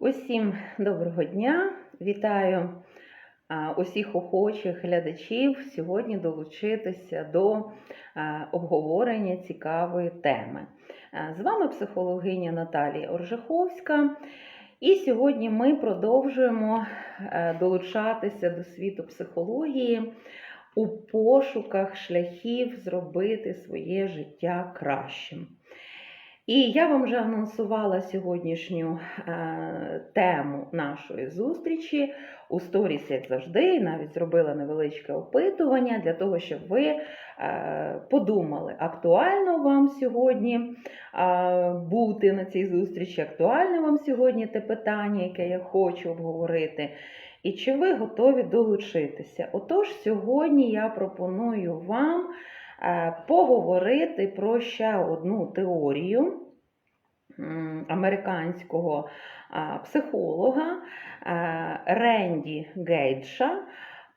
Усім доброго дня! Вітаю усіх охочих глядачів сьогодні долучитися до обговорення цікавої теми. З вами психологиня Наталія Оржиховська. І сьогодні ми продовжуємо е, долучатися до світу психології у пошуках шляхів зробити своє життя кращим. І я вам вже анонсувала сьогоднішню е, тему нашої зустрічі у сторіс, як завжди, навіть зробила невеличке опитування для того, щоб ви е, подумали, актуально вам сьогодні е, бути на цій зустрічі, актуальне вам сьогодні те питання, яке я хочу обговорити. І чи ви готові долучитися? Отож, сьогодні я пропоную вам поговорити про ще одну теорію американського психолога е, Ренді Гейдша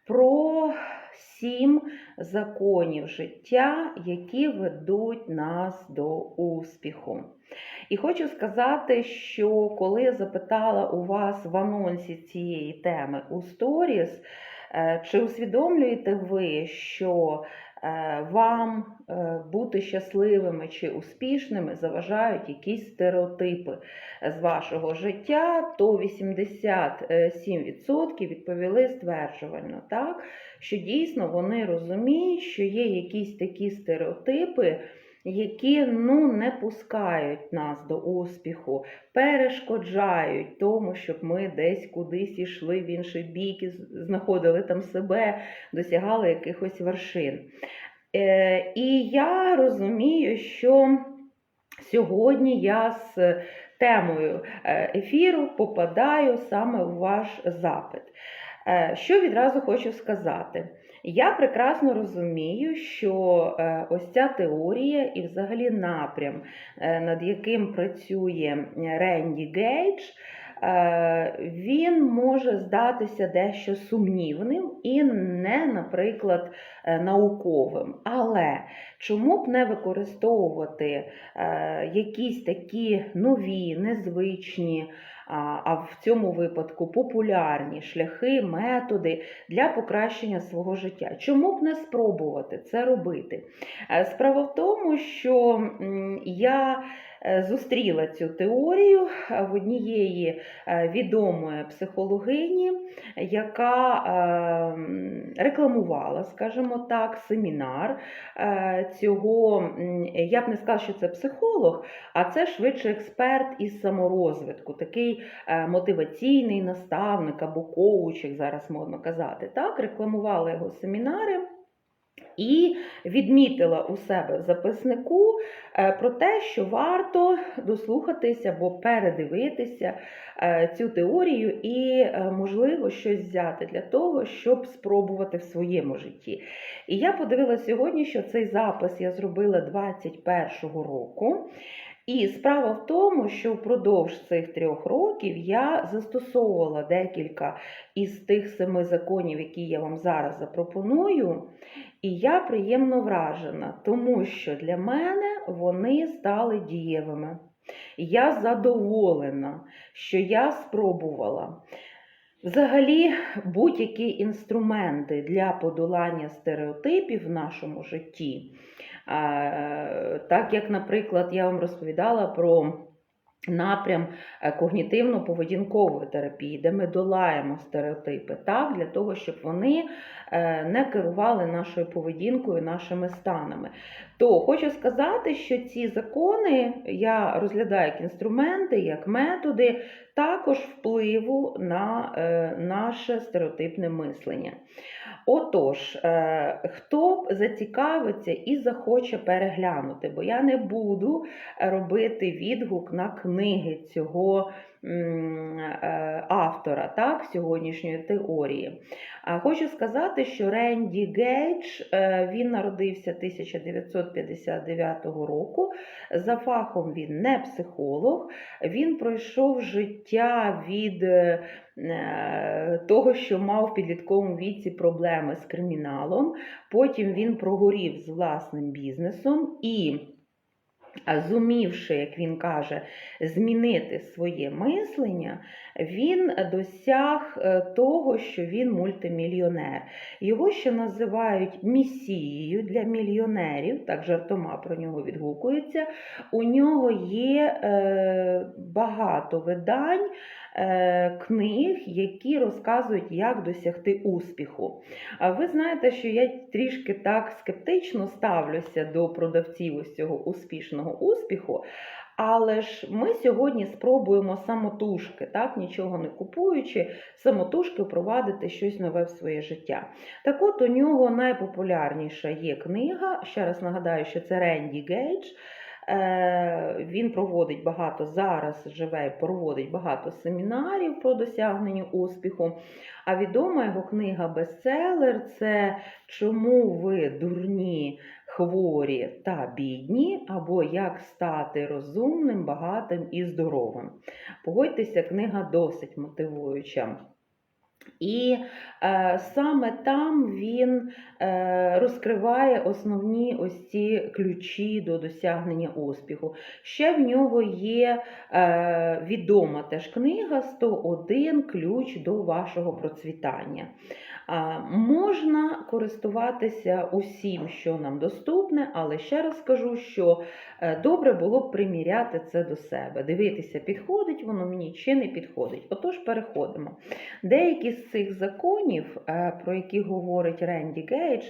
про сім законів життя, які ведуть нас до успіху. І хочу сказати, що коли я запитала у вас в анонсі цієї теми у сторіс, е, чи усвідомлюєте ви, що е, вам е, бути щасливими чи успішними заважають якісь стереотипи з вашого життя, то 87% відповіли стверджувально, так? що дійсно вони розуміють, що є якісь такі стереотипи, які ну, не пускають нас до успіху, перешкоджають тому, щоб ми десь кудись ішли в інший бік і знаходили там себе, досягали якихось вершин. Е, І я розумію, що сьогодні я з темою е, ефіру попадаю саме у ваш запит. Е, Що відразу хочу сказати? Я прекрасно розумію, що е, ось ця теорія і взагалі напрям, е, над яким працює Ренді Гейдж, е, він може здатися дещо сумнівним і не, наприклад, е, науковим. Але чому б не використовувати е, якісь такі нові, незвичні, а в цьому випадку популярні шляхи, методи для покращення свого життя. Чому б не спробувати це робити? Е, Справа в тому, що я е, зустріла цю теорію е, в однієї відомої психологині, яка рекламувала, скажімо так, семінар цього. Я б не сказала, що це психолог, а це швидше експерт із саморозвитку, такий е, мотиваційний наставник або коуч, як зараз модно казати. Так, рекламувала його семінари. І відмітила у себе в записнику е, про те, що варто дослухатися або передивитися е, цю теорію і, можливо, щось взяти для того, щоб спробувати в своєму житті. І я подивилася сьогодні, що цей запис я зробила 21-го року. І справа в тому, що впродовж цих трьох років я застосовувала декілька із тих семи законів, які я вам зараз запропоную. І я приємно вражена, тому що для мене вони стали дієвими. Я задоволена, що я спробувала. Взагалі, будь-які інструменти для подолання стереотипів в нашому житті, так як, наприклад, я вам розповідала про напрям е, когнітивно-поведінкової терапії, де ми долаємо стереотипи, так, для того, щоб вони е, не керували нашою поведінкою, нашими станами. То хочу сказати, що ці закони я розглядаю як інструменти, як методи, також впливу на е, наше стереотипне мислення. Отож, е, хто зацікавиться і захоче переглянути, бо я не буду робити відгук на книги цього е, автора так, сьогоднішньої теорії. Хочу сказати, що Ренді Гейдж е, він народився 1959 року. За фахом він не психолог, він пройшов життя від того, що мав в підлітковому віці проблеми з криміналом. Потім він прогорів з власним бізнесом і зумівши, як він каже, змінити своє мислення, він досяг е, того, що він мультимільйонер. Його ще називають місією для мільйонерів, так жартома про нього відгукуються. У нього є е, багато видань. Е, Книг, які розказують, як досягти успіху. А ви знаєте, що я трішки так скептично ставлюся до продавців ось цього успішного успіху. Але ж ми сьогодні спробуємо самотужки, так, нічого не купуючи, самотужки впровадити щось нове в своє життя. Так от у нього найпопулярніша є книга. Ще раз нагадаю, що це Ренді Гейдж. Е, Він проводить багато зараз, живе і проводить багато семінарів про досягнення успіху. А відома його книга бестселер це Чому ви дурні, хворі та бідні, або Як стати розумним, багатим і здоровим. Погодьтеся, книга досить мотивуюча. І е, саме там він е, розкриває основні ось ці ключі до досягнення успіху. Ще в нього є е, відома теж книга 101 ключ до вашого процвітання. Можна користуватися усім, що нам доступне, але ще раз скажу, що е, добре було б приміряти це до себе, дивитися, підходить воно мені чи не підходить. Отож, переходимо. Деякі цих законів, е, про які говорить Ренді Гейдж,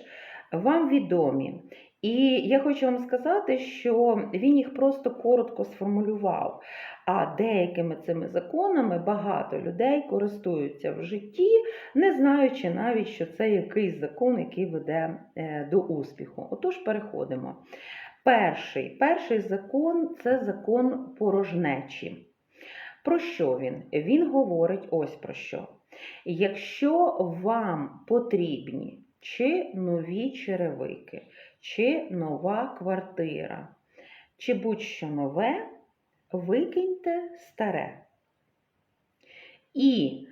вам відомі. І я хочу вам сказати, що він їх просто коротко сформулював. А деякими цими законами багато людей користуються в житті, не знаючи навіть, що це якийсь закон, який веде е, до успіху. Отож, переходимо. Перший, перший закон це закон порожнечі. Про що він? Він говорить ось про що. Якщо вам потрібні чи нові черевики, чи нова квартира, чи будь-що нове, викиньте старе. І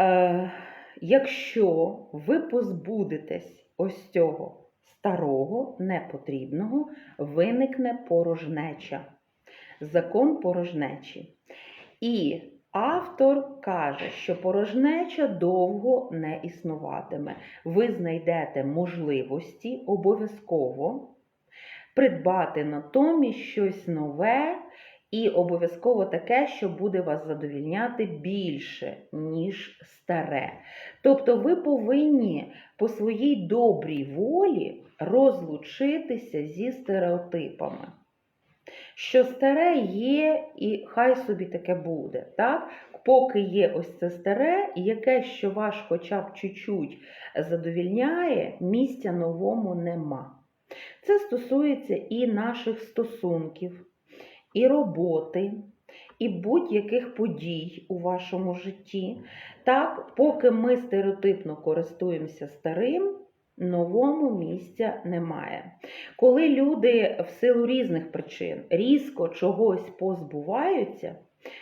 е, якщо ви позбудетесь ось цього старого, непотрібного, виникне порожнеча. Закон порожнечі. І автор каже, що порожнеча довго не існуватиме. Ви знайдете можливості обов'язково придбати натомість щось нове і обов'язково таке, що буде вас задовільняти більше, ніж старе. Тобто ви повинні по своїй добрій волі розлучитися зі стереотипами. Що старе є, і хай собі таке буде. так? Поки є ось це старе, яке, що ваш хоча б чуть-чуть задовільняє, місця новому нема. Це стосується і наших стосунків, і роботи, і будь-яких подій у вашому житті. Так, поки ми стереотипно користуємося старим, новому місця немає. Коли люди в силу різних причин різко чогось позбуваються,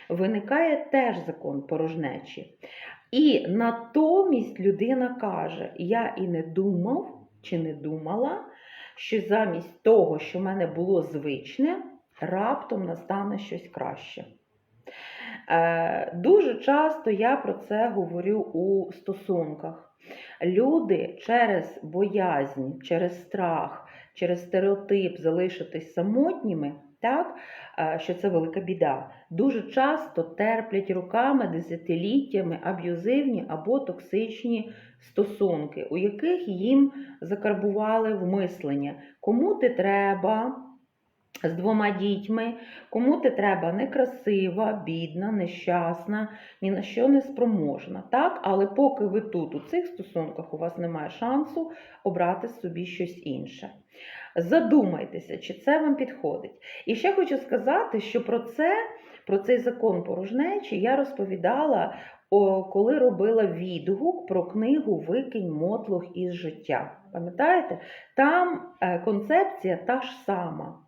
виникає теж закон порожнечі. І натомість людина каже: Я і не думав чи не думала, що замість того, що в мене було звичне, раптом настане щось краще. Е, Дуже часто я про це говорю у стосунках. Люди через боязнь, через страх, через стереотип залишитись самотніми, так, е, що це велика біда, дуже часто терплять роками, десятиліттями аб'юзивні або токсичні стосунки, у яких їм закарбували в мислення, кому ти треба. З двома дітьми, кому ти треба некрасива, бідна, нещасна, ні на що не спроможна. Так? Але поки ви тут, у цих стосунках, у вас немає шансу обрати собі щось інше. Задумайтеся, чи це вам підходить. І ще хочу сказати, що про це, про цей закон порожнечі я розповідала, коли робила відгук про книгу Викинь мотлох із життя. Пам'ятаєте? Там е, концепція та ж сама.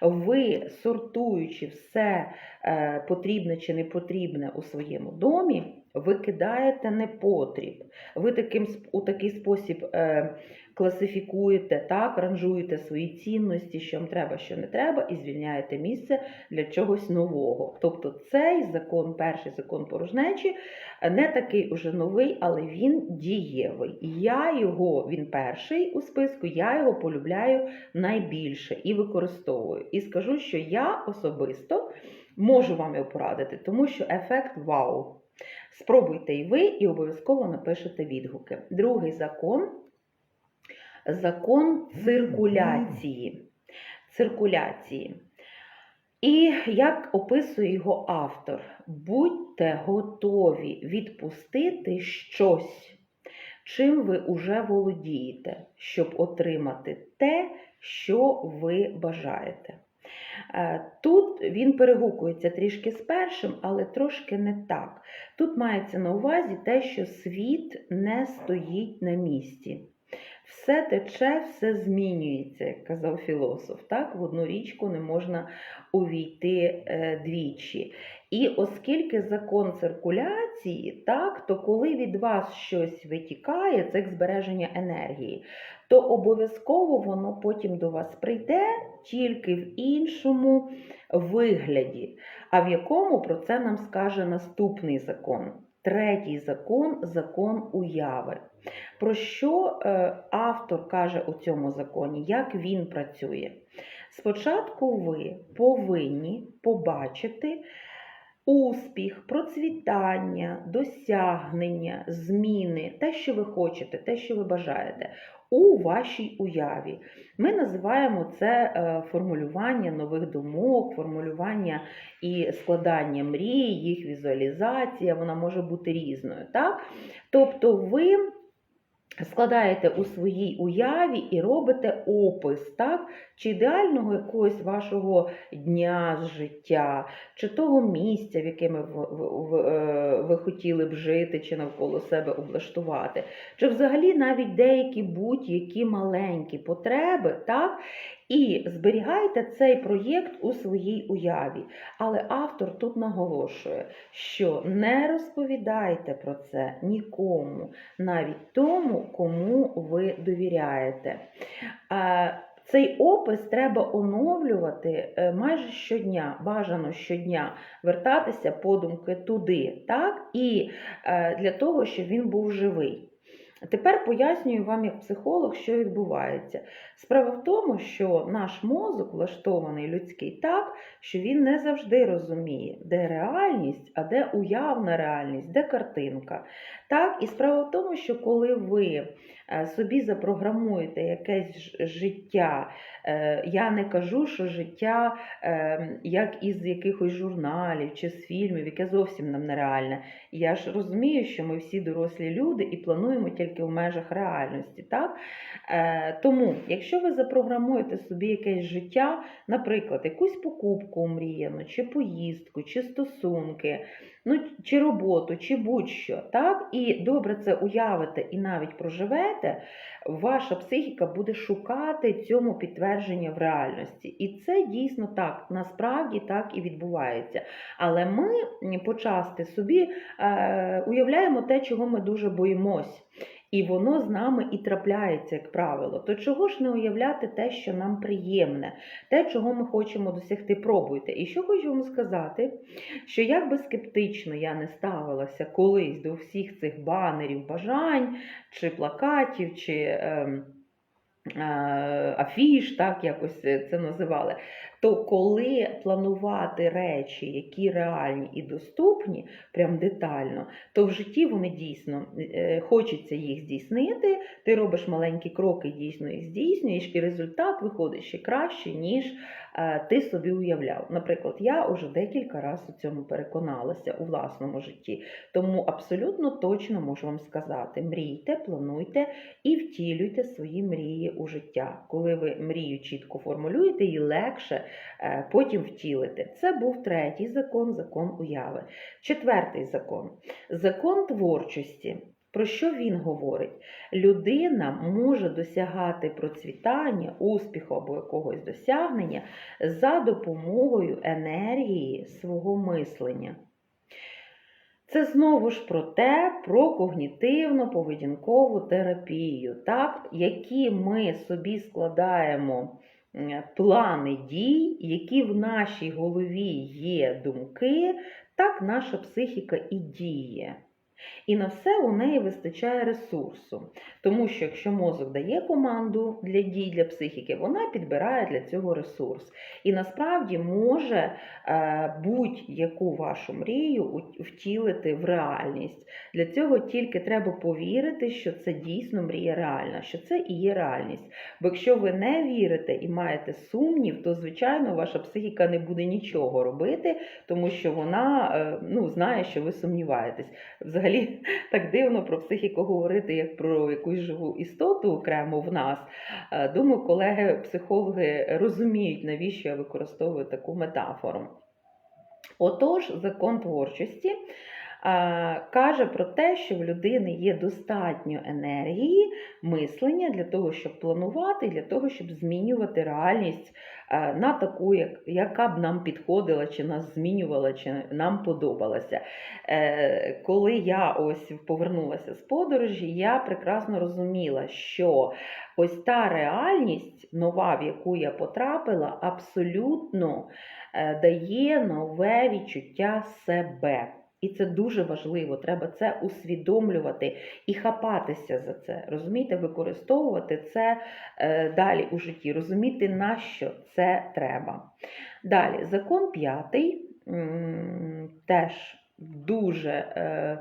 Ви, сортуючи все е, потрібне чи не потрібне у своєму домі, ви кидаєте непотріб. Ви таким, у такий спосіб е, класифікуєте, так, ранжуєте свої цінності, що вам треба, що не треба, і звільняєте місце для чогось нового. Тобто цей закон, перший закон порожнечі, не такий уже новий, але він дієвий. Я його, він перший у списку, я його полюбляю найбільше і використовую. І скажу, що я особисто можу вам його порадити, тому що ефект вау. Спробуйте і ви, і обов'язково напишете відгуки. Другий закон закон циркуляції. Циркуляції. І як описує його автор, будьте готові відпустити щось, чим ви уже володієте, щоб отримати те, що ви бажаєте. Е, Тут він перегукується трішки з першим, але трошки не так. Тут мається на увазі те, що світ не стоїть на місці. Все тече, все змінюється, як казав філософ. Так? В одну річку не можна увійти е, двічі. І оскільки закон циркуляції, так, то коли від вас щось витікає, це як збереження енергії, то обов'язково воно потім до вас прийде тільки в іншому вигляді. А в якому про це нам скаже наступний закон? Третій закон закон уяви. Про що е, автор каже у цьому законі, як він працює? Спочатку ви повинні побачити успіх, процвітання, досягнення, зміни, те, що ви хочете, те, що ви бажаєте, у вашій уяві. Ми називаємо це е, формулювання нових думок, формулювання і складання мрій, їх візуалізація, вона може бути різною. Так? Тобто ви складаєте у своїй уяві і робите опис, так? чи ідеального якогось вашого дня з життя, чи того місця, в якому ви, ви, е, ви хотіли б жити, чи навколо себе облаштувати, чи взагалі навіть деякі будь-які маленькі потреби, так? І зберігайте цей проєкт у своїй уяві. Але автор тут наголошує, що не розповідайте про це нікому, навіть тому, кому ви довіряєте. Цей опис треба оновлювати е, майже щодня, бажано щодня вертатися подумки туди, так? І е, для того, щоб він був живий. Тепер пояснюю вам, як психолог, що відбувається. Справа в тому, що наш мозок влаштований людський так, що він не завжди розуміє, де реальність, а де уявна реальність, де картинка. Так, І справа в тому, що коли ви е, собі запрограмуєте якесь життя, е, я не кажу, що життя е, як із якихось журналів чи з фільмів, яке зовсім нам нереальне. Я ж розумію, що ми всі дорослі люди і плануємо тільки в межах реальності. Так? Тому, якщо ви запрограмуєте собі якесь життя, наприклад, якусь покупку омріяну, чи поїздку, чи стосунки, ну, чи роботу, чи будь-що, так, і добре це уявите і навіть проживете, ваша психіка буде шукати цьому підтвердження в реальності. І це дійсно так, насправді так і відбувається. Але ми почасти собі е, уявляємо те, чого ми дуже боїмось. І воно з нами і трапляється, як правило. То чого ж не уявляти те, що нам приємне, те, чого ми хочемо досягти, пробуйте. І що хочу вам сказати, що як би скептично я не ставилася колись до всіх цих банерів, бажань, чи плакатів, чи. Е, Афіш, так якось це називали то коли планувати речі, які реальні і доступні, прям детально, то в житті вони дійсно е, хочеться їх здійснити. Ти робиш маленькі кроки, дійсно їх здійснюєш, і результат виходить ще краще, ніж е, ти собі уявляв. Наприклад, я вже декілька разів у цьому переконалася у власному житті. Тому абсолютно точно можу вам сказати: мрійте, плануйте і втілюйте свої мрії у життя. Коли ви мрію чітко формулюєте, її легше потім втілити. Це був третій закон, закон уяви. Четвертий закон закон творчості. Про що він говорить? Людина може досягати процвітання, успіху або якогось досягнення за допомогою енергії свого мислення. Це знову ж про те, про когнітивно-поведінкову терапію, так? які ми собі складаємо плани дій, які в нашій голові є думки, так наша психіка і діє. І на все у неї вистачає ресурсу. Тому що якщо мозок дає команду для дій для психіки, вона підбирає для цього ресурс. І насправді може е, будь-яку вашу мрію втілити в реальність. Для цього тільки треба повірити, що це дійсно мрія реальна, що це і є реальність. Бо якщо ви не вірите і маєте сумнів, то звичайно ваша психіка не буде нічого робити, тому що вона е, ну, знає, що ви сумніваєтесь. Взагалі так дивно про психіку говорити, як про якусь живу істоту окремо в нас. Е, Думаю, колеги-психологи розуміють, навіщо я використовую таку метафору. Отож, закон творчості каже про те, що в людини є достатньо енергії, мислення для того, щоб планувати, для того, щоб змінювати реальність на таку, яка б нам підходила, чи нас змінювала, чи нам подобалася. Е, Коли я ось повернулася з подорожі, я прекрасно розуміла, що ось та реальність нова, в яку я потрапила, абсолютно е, дає нове відчуття себе. І це дуже важливо, треба це усвідомлювати і хапатися за це. Розумієте, використовувати це е, далі у житті, розуміти, на що це треба. Далі, закон п'ятий теж дуже е,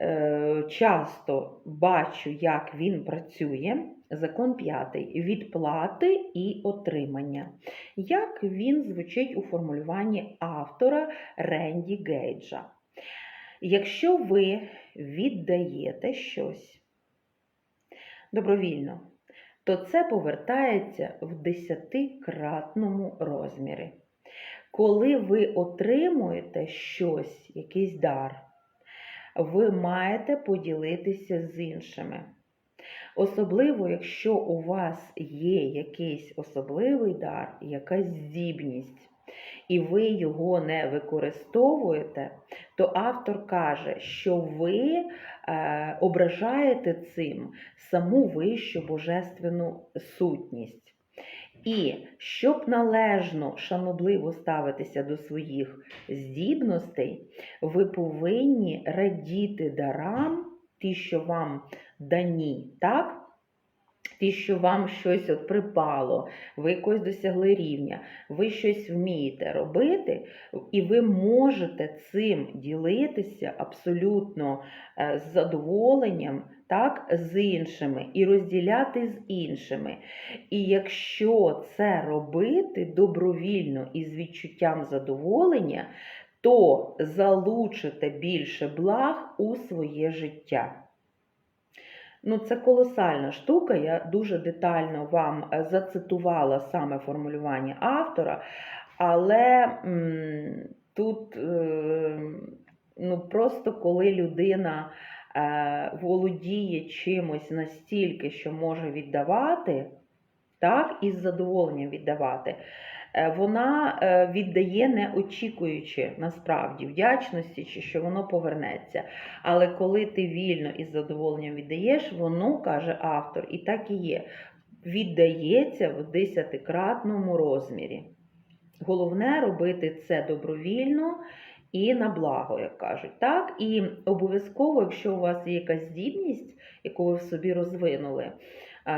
е, часто бачу, як він працює. Закон п'ятий відплати і отримання. Як він звучить у формулюванні автора Ренді Гейджа? Якщо ви віддаєте щось добровільно, то це повертається в десятикратному розмірі. Коли ви отримуєте щось, якийсь дар, ви маєте поділитися з іншими. Особливо, якщо у вас є якийсь особливий дар, якась здібність, і ви його не використовуєте, то автор каже, що ви е, ображаєте цим саму вищу божественну сутність. І щоб належно, шанобливо ставитися до своїх здібностей, ви повинні радіти дарам, ті, що вам дані, так? Ті, що вам щось от припало, ви якось досягли рівня, ви щось вмієте робити, і ви можете цим ділитися абсолютно е, з задоволенням, так, з іншими, і розділяти з іншими. І якщо це робити добровільно і з відчуттям задоволення, то залучите більше благ у своє життя. Ну, це колосальна штука. Я дуже детально вам е, зацитувала саме формулювання автора, але м, тут е, ну, просто коли людина е, володіє чимось настільки, що може віддавати, так, і з задоволенням віддавати. Е, Вона е, віддає не очікуючи насправді вдячності, чи що воно повернеться. Але коли ти вільно і з задоволенням віддаєш, воно, каже автор, і так і є, віддається в десятикратному розмірі. Головне робити це добровільно і на благо, як кажуть. Так? І обов'язково, якщо у вас є якась здібність, яку ви в собі розвинули,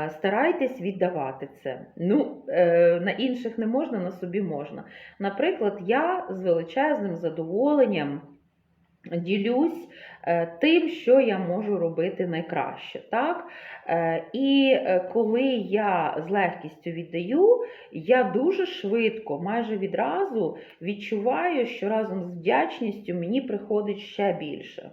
старайтесь віддавати це. Ну, е, на інших не можна, на собі можна. Наприклад, я з величезним задоволенням ділюсь е, тим, що я можу робити найкраще. Так? Е, І е, коли я з легкістю віддаю, я дуже швидко, майже відразу відчуваю, що разом з вдячністю мені приходить ще більше.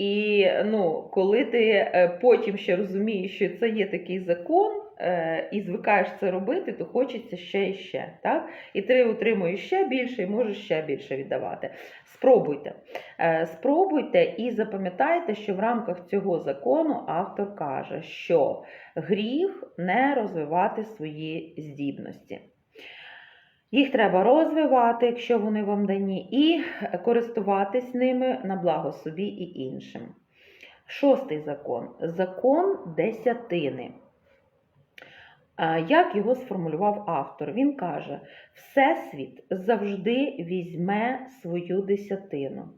І ну, коли ти е, потім ще розумієш, що це є такий закон, е, і звикаєш це робити, то хочеться ще і ще. Так? І ти отримуєш ще більше і можеш ще більше віддавати. Спробуйте. Е, Спробуйте і запам'ятайте, що в рамках цього закону автор каже, що гріх не розвивати свої здібності. Їх треба розвивати, якщо вони вам дані, і користуватись ними на благо собі і іншим. Шостий закон закон десятини. Як його сформулював автор? Він каже: Всесвіт завжди візьме свою десятину.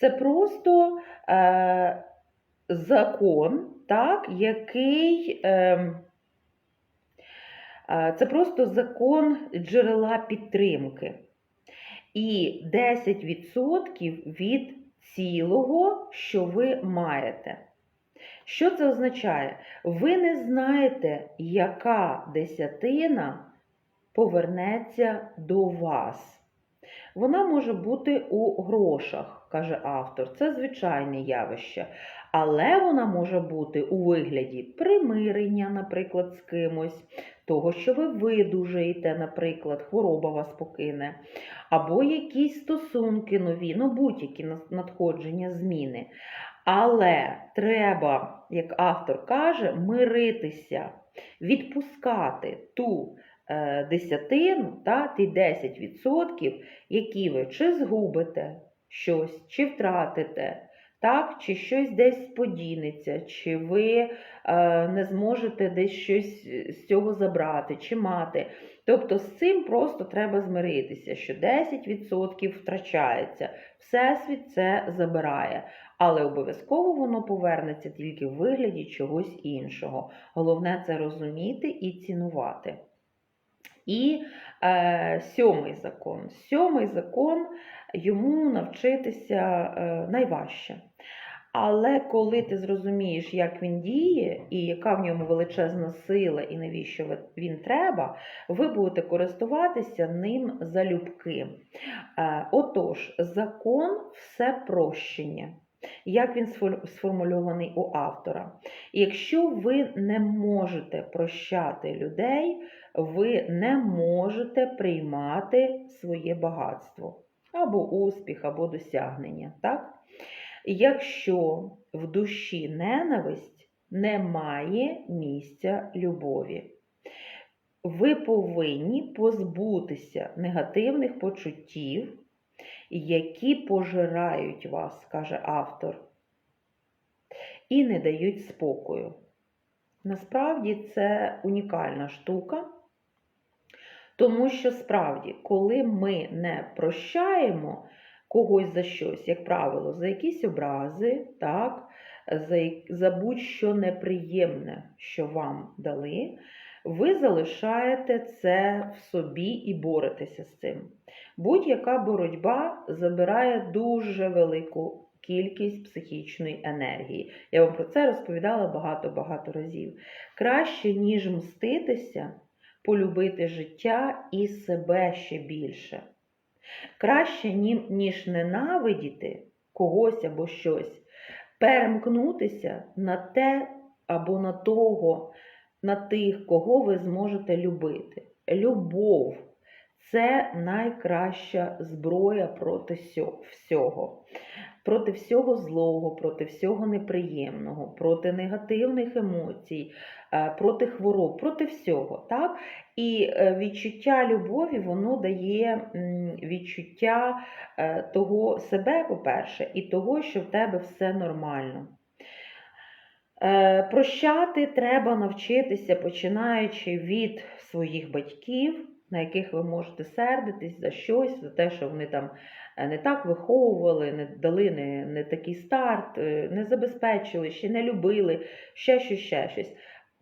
Це просто е, закон, так, який. Е, це просто закон джерела підтримки. І 10% від цілого, що ви маєте. Що це означає? Ви не знаєте, яка десятина повернеться до вас. Вона може бути у грошах, каже автор. Це звичайне явище. Але вона може бути у вигляді примирення, наприклад, з кимось, того, що ви видужаєте, наприклад, хвороба вас покине, або якісь стосунки нові, ну будь-які надходження, зміни. Але треба, як автор каже, миритися, відпускати ту е, десятину, та, ті 10%, які ви чи згубите щось, чи втратите, так, чи щось десь подінеться, чи ви е, не зможете десь щось з цього забрати, чи мати. Тобто з цим просто треба змиритися, що 10% втрачається, всесвіт це забирає. Але обов'язково воно повернеться тільки в вигляді чогось іншого. Головне це розуміти і цінувати. І е, сьомий закон. Сьомий закон йому навчитися е, найважче. Але коли ти зрозумієш, як він діє, і яка в ньому величезна сила, і навіщо він треба, ви будете користуватися ним залюбки. Е, отож, закон все прощення. Як він сформульований у автора. Якщо ви не можете прощати людей, ви не можете приймати своє багатство або успіх, або досягнення. Так? Якщо в душі ненависть, немає місця любові. Ви повинні позбутися негативних почуттів, які пожирають вас, каже автор, і не дають спокою. Насправді це унікальна штука, тому що справді, коли ми не прощаємо когось за щось, як правило, за якісь образи, так, за, за будь-що неприємне, що вам дали, ви залишаєте це в собі і боретеся з цим. Будь-яка боротьба забирає дуже велику кількість психічної енергії. Я вам про це розповідала багато-багато разів. Краще, ніж мститися, полюбити життя і себе ще більше. Краще, ніж ненавидіти когось або щось, перемкнутися на те або на того, на тих, кого ви зможете любити. Любов це найкраща зброя проти всього. Проти всього злого, проти всього неприємного, проти негативних емоцій, е, проти хвороб, проти всього. Так? І е, відчуття любові воно дає відчуття е, того себе, по-перше, і того, що в тебе все нормально. Прощати треба навчитися, починаючи від своїх батьків на яких ви можете сердитись за щось, за те, що вони там не так виховували, не дали не, не такий старт, е, не забезпечили, ще не любили, ще щось, ще щось.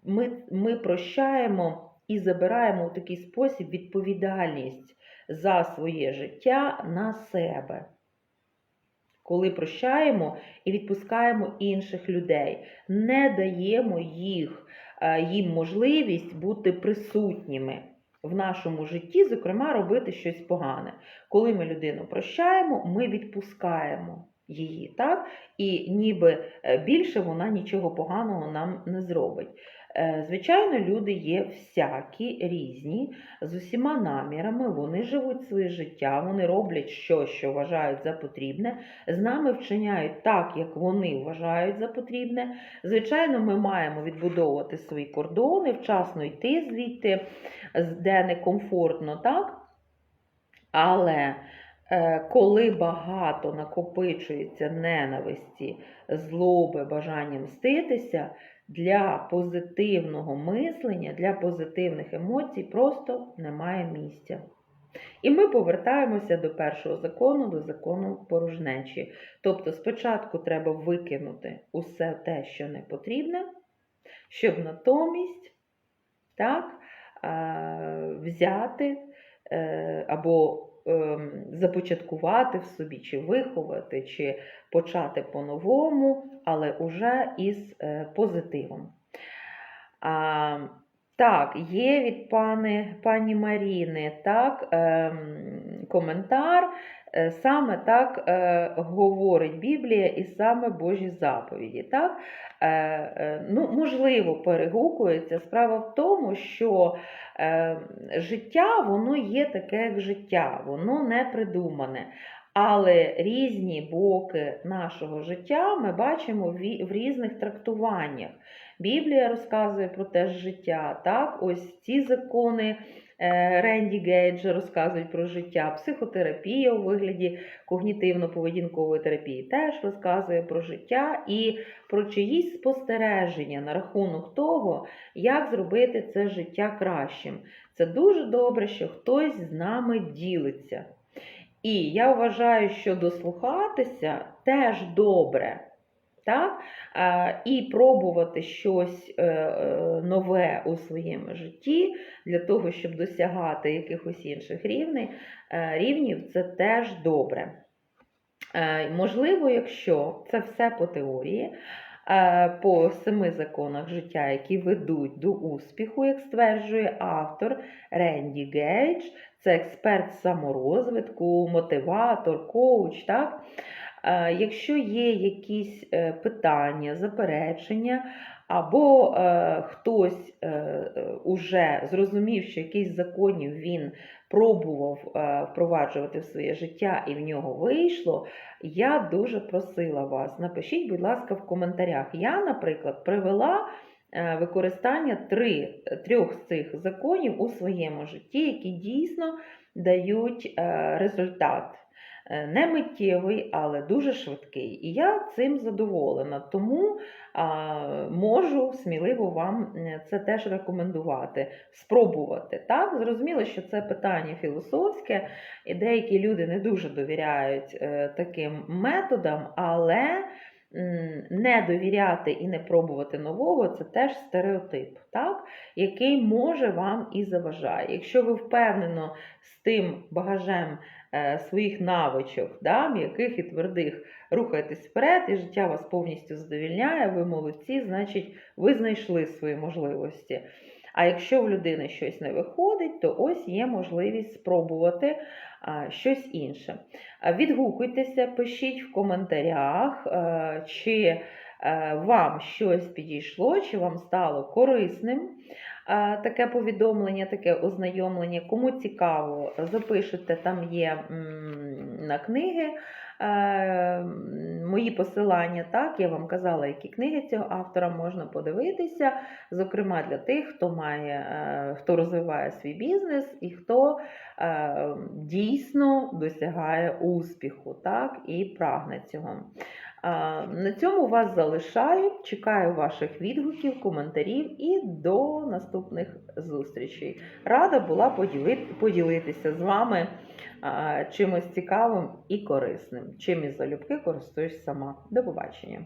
Ми, Ми прощаємо і забираємо у такий спосіб відповідальність за своє життя на себе. Коли прощаємо і відпускаємо інших людей, не даємо їх, е, їм можливість бути присутніми в нашому житті, зокрема, робити щось погане. Коли ми людину прощаємо, ми відпускаємо її, так? І ніби е, більше вона нічого поганого нам не зробить. Е, звичайно, люди є всякі різні, з усіма намірами, вони живуть своє життя, вони роблять щось, що вважають за потрібне, з нами вчиняють так, як вони вважають за потрібне. Звичайно, ми маємо відбудовувати свої кордони, вчасно йти звідти, де некомфортно, так? Але коли багато накопичується ненависті, злоби, бажання мститися, для позитивного мислення, для позитивних емоцій просто немає місця. І ми повертаємося до першого закону, до закону порожнечі. Тобто спочатку треба викинути усе те, що не потрібне, щоб натомість так, е, взяти е, або започаткувати в собі, чи виховати, чи почати по-новому, але уже із е, позитивом. А, так, є від пани, пані Маріни так, ем, коментар. Е, Саме так е, говорить Біблія і саме Божі заповіді. Так? Е, ну, можливо, перегукується. Справа в тому, що життя воно є таке, як життя, воно не придумане. Але різні боки нашого життя ми бачимо в різних трактуваннях. Біблія розказує про те ж життя. Так, ось ці закони Ренді Гейджа розказують про життя. Психотерапія у вигляді когнітивно-поведінкової терапії теж розказує про життя і про чиїсь спостереження на рахунок того, як зробити це життя кращим. Це дуже добре, що хтось з нами ділиться. І я вважаю, що дослухатися теж добре. Так? І пробувати щось е, е, нове у своєму житті для того, щоб досягати якихось інших рівнів, е, рівнів це теж добре. Можливо, якщо це все по теорії, по семи законах життя, які ведуть до успіху, як стверджує автор Ренді Гейдж, це експерт саморозвитку, мотиватор, коуч. Так? Якщо є якісь е, питання, заперечення, або е, хтось е, уже зрозумів, що якийсь законів він пробував впроваджувати в своє життя і в нього вийшло, я дуже просила вас, напишіть, будь ласка, в коментарях. Я, наприклад, привела використання три, трьох з цих законів у своєму житті, які дійсно дають результат. Е, Не миттєвий, але дуже швидкий. І я цим задоволена, тому можу сміливо вам е, це теж рекомендувати, спробувати. Так, зрозуміло, що це питання філософське, і деякі люди не дуже довіряють е, таким методам, але не довіряти і не пробувати нового це теж стереотип, так, який може вам і заважає. Якщо ви впевнено з тим багажем своїх навичок, да, м'яких і твердих, рухаєтесь вперед, і життя вас повністю задовільняє, ви молодці, значить, ви знайшли свої можливості. А якщо в людини щось не виходить, то ось є можливість спробувати а, щось інше. Відгукуйтеся, пишіть в коментарях, е, чи е, вам щось підійшло, чи вам стало корисним е, таке повідомлення, таке ознайомлення. Кому цікаво, запишете, там є на книги. е, Мої посилання, так, я вам казала, які книги цього автора можна подивитися, зокрема для тих, хто має, е, хто розвиває свій бізнес і хто е, дійсно досягає успіху, так, і прагне цього. На цьому вас залишаю. Чекаю ваших відгуків, коментарів і до наступних зустрічей. Рада була поділити, поділитися з вами чимось цікавим і корисним. Чим із залюбки користуюсь сама. До побачення!